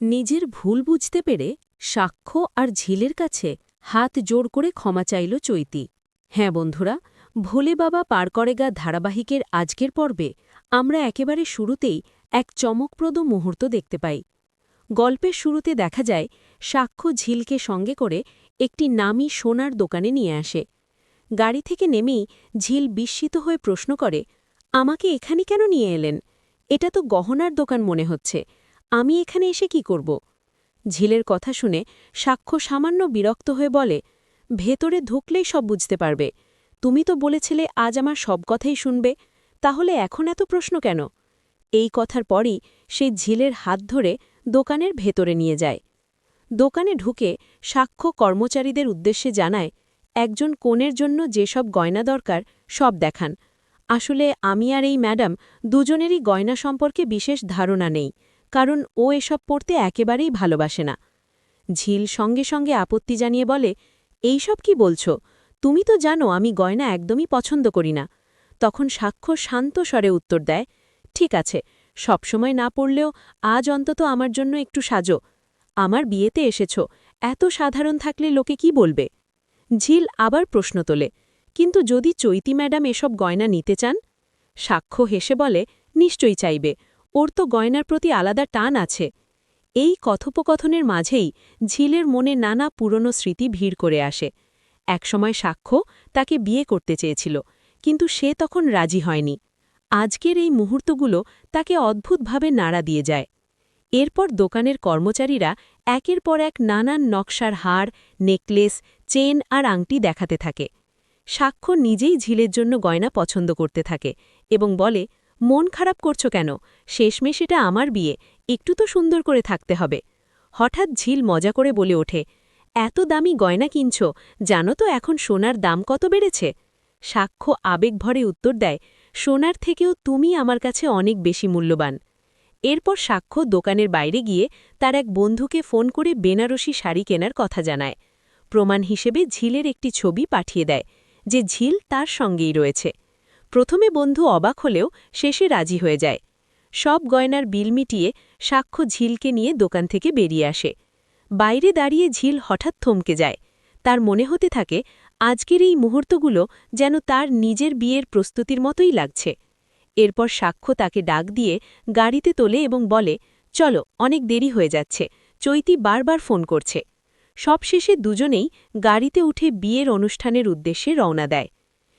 নিজের ভুল বুঝতে পেরে সাক্ষ্য আর ঝিলের কাছে হাত জোর করে ক্ষমা চাইল চৈতি। হ্যাঁ বন্ধুরা, ভোলে বাবা পার করেগা ধারাবাহিকের আজকের পর্বে আমরা একেবারে শুরুতেই এক চমকপ্রদ মুহূর্ত দেখতে পাই। গল্পের শুরুতে দেখা যায়, সাক্ষ্য ঝিলকে সঙ্গে করে একটি নামি সোনার দোকানে নিয়ে আসে। গাড়ি থেকে নেমেই ঝিল বিস্মিত হয়ে প্রশ্ন করে, আমাকে এখানে কেন নিয়ে এলেন? এটা তো গহনার দোকান মনে হচ্ছে। আমি এখানে এসে কি করব? ঝিলের কথা শুনে সাক্ষ্য সামান্য বিরক্ত হয়ে বলে, ভেতরে ঢুকলেই সব বুঝতে পারবে। তুমি তো বলেছিলে আজ আমার সব কথাই শুনবে, তাহলে এখন এত প্রশ্ন কেন? এই কথার পরই সে ঝিলের হাত ধরে দোকানের ভেতরে নিয়ে যায়। দোকানে ঢুকে সাক্ষ্য কর্মচারীদের উদ্দেশ্যে জানায়, একজন কোণের জন্য যেসব গয়না দরকার সব দেখান। আসলে আমি আর এই ম্যাডাম দুজনেরই গয়না সম্পর্কে বিশেষ ধারণা নেই। কারণ ও এসব পড়তে একেবারেই ভালোবাসে না। ঝিল সঙ্গে সঙ্গে আপত্তি জানিয়ে বলে এইসব কি বলছো? তুমি তো জানো আমি গয়না একদমই পছন্দ করি না। তখন সাক্ষ্য শান্ত স্বরে উত্তর দেয়, ঠিক আছে সবসময় না পড়লেও আজ অন্তত আমার জন্য একটু সাজো। আমার বিয়েতে এসেছ, এত সাধারণ থাকলে লোকে কি বলবে? ঝিল আবার প্রশ্ন তোলে, কিন্তু যদি চৈতি ম্যাডাম এসব গয়না নিতে চান? সাক্ষ্য হেসে বলে, নিশ্চয়ই চাইবে। ওর তো গয়নার প্রতি আলাদা টান আছে। এই কথোপকথনের মাঝেই ঝিলের মনে নানা পুরনো স্মৃতি ভিড় করে আসে। একসময় সাক্ষ্য তাকে বিয়ে করতে চেয়েছিল, কিন্তু সে তখন রাজি হয়নি। আজকের এই মুহূর্তগুলো তাকে অদ্ভুতভাবে নাড়া দিয়ে যায়। এরপর দোকানের কর্মচারীরা একের পর এক নানান নকশার হার, নেকলেস, চেন আর আংটি দেখাতে থাকে। সাক্ষ্য নিজেই ঝিলের জন্য গয়না পছন্দ করতে থাকে এবং বলে মন খারাপ করছ কেন? শেষমেশ এটা আমার বিয়ে, একটু তো সুন্দর করে থাকতে হবে। হঠাৎ ঝিল মজা করে বলে ওঠে, এত দামি গয়না কিনছ, জানো তো এখন সোনার দাম কত বেড়েছে? সাক্ষ্য আবেগভরে উত্তর দেয়, সোনার থেকেও তুমি আমার কাছে অনেক বেশি মূল্যবান। এরপর সাক্ষ্য দোকানের বাইরে গিয়ে তার এক বন্ধুকে ফোন করে বেনারসি শাড়ি কেনার কথা জানায়। প্রমাণ হিসেবে ঝিলের একটি ছবি পাঠিয়ে দেয়, যে ঝিল তার সঙ্গেই রয়েছে। প্রথমে বন্ধু অবাক হলেও শেষে রাজি হয়ে যায়। সব গয়নার বিল মিটিয়ে সাক্ষ্য ঝিলকে নিয়ে দোকান থেকে বেরিয়ে আসে। বাইরে দাঁড়িয়ে ঝিল হঠাৎ থমকে যায়। তার মনে হতে থাকে, আজকের এই মুহূর্তগুলো যেন তার নিজের বিয়ের প্রস্তুতির মতোই লাগছে। এরপর সাক্ষ্য তাকে ডাক দিয়ে গাড়িতে তোলে এবং বলে, চলো, অনেক দেরি হয়ে যাচ্ছে। চৈতি বারবার ফোন করছে। সবশেষে দুজনেই গাড়িতে উঠে বিয়ের অনুষ্ঠানের উদ্দেশ্যে রওনা দেয়।